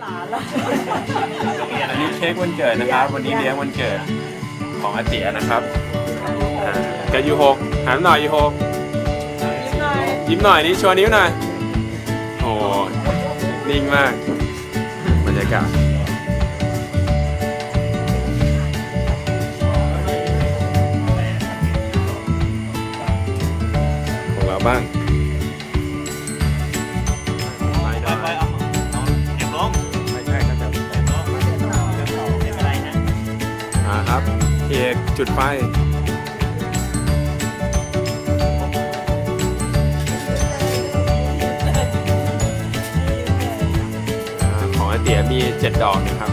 หลานแล้วอันนี้เค้กวันเกิดนะครับ วันนี้เลี้ยงวันเกิดของอาเจียนะครับอ่าเกิดยูหกหันหน่อยยูหกยิ้มหน่อยยิ้มหน่อยนี่โชว์นิ้วหน่อยโอ้นิ่งมากบรรยากาศของเราบ้าง อ่าครับเอกจุดไฟอ่าของอาเตี๋ยมีเจ็ดดอกนะครับ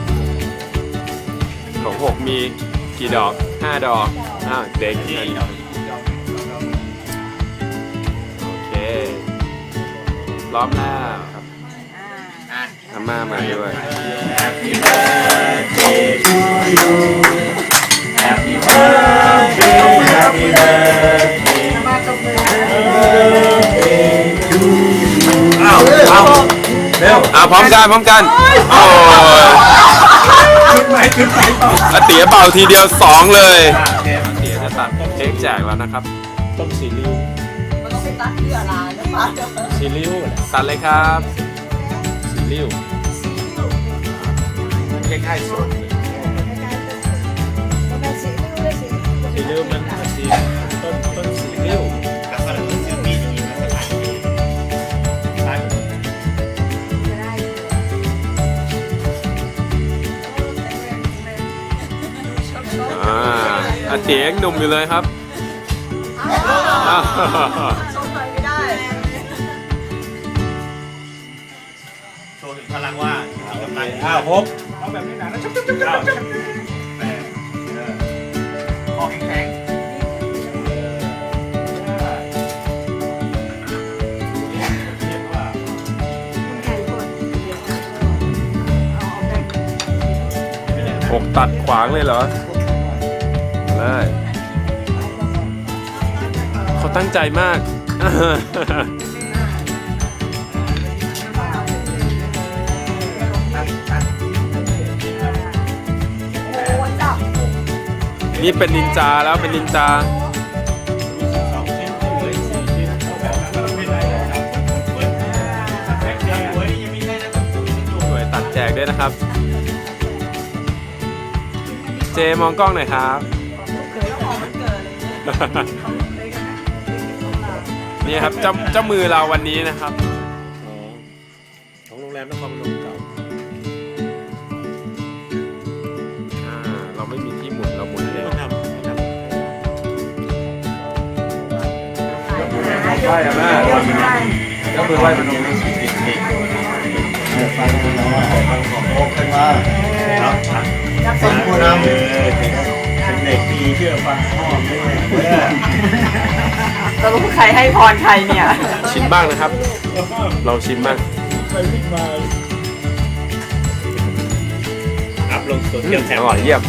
ของหกมีกี่ดอกห้าดอกอ้าวเด็กที่นั่นเราโอเคล้อมแล้วครับอะอาม่ามาด้วย Happy birthday to you พร้อมกันพร้อมกัน โอ้ยจุดไหนจุดไหนต่ออาเตี๋ยเป่าทีเดียวสองเลยอะโอเคอาเตี๋ยจะตัดเค้กแจกแล้วนะครับ ต้มซีริ้วมันต้องไปตัดเสื้อลายนะป้าเดี๋ยวซีริ้วแหละตัดเลยครับซีริ้วใกล้ๆสุด อาเตี๋ยยังหนุ่มอยู่เลยครับอ้าวชมหน่อยไม่ได้ โชว์ถึงพลังว่ามีกำลังอ้าวพบเอาแบบนี้นะแล้วชุบชุบชุบชุบชุบแปดเออคอแข็งๆว่าหกตัดขวางเลยเหรอ ช่เขาตั้งใจมาก นี่เป็นนินจาแล้วเป็นนินจาสวยตัดแจกด้วยนะครับ เจมองกล้องหน่อยครับ นนะนี่ครับเจ้าเจ้ามือเราวันนี้นะครับ ของโรงแรมนครพนมเก่าอ่าเราไม่มีที่หมุนเราหมุนเองมันทำมันทำไหว้อะแม่เจ้ามือไหว้พนมโอเคมา ด็กดีเชื่อฟังพ่อแม่เออสรุปใครให้พรใครเนี่ย ชิมบ้างนะครับเราชิมบ้างไปวิ่งมาอัพลงโซอืเชียลมแท็อบร่อยเยี่ยม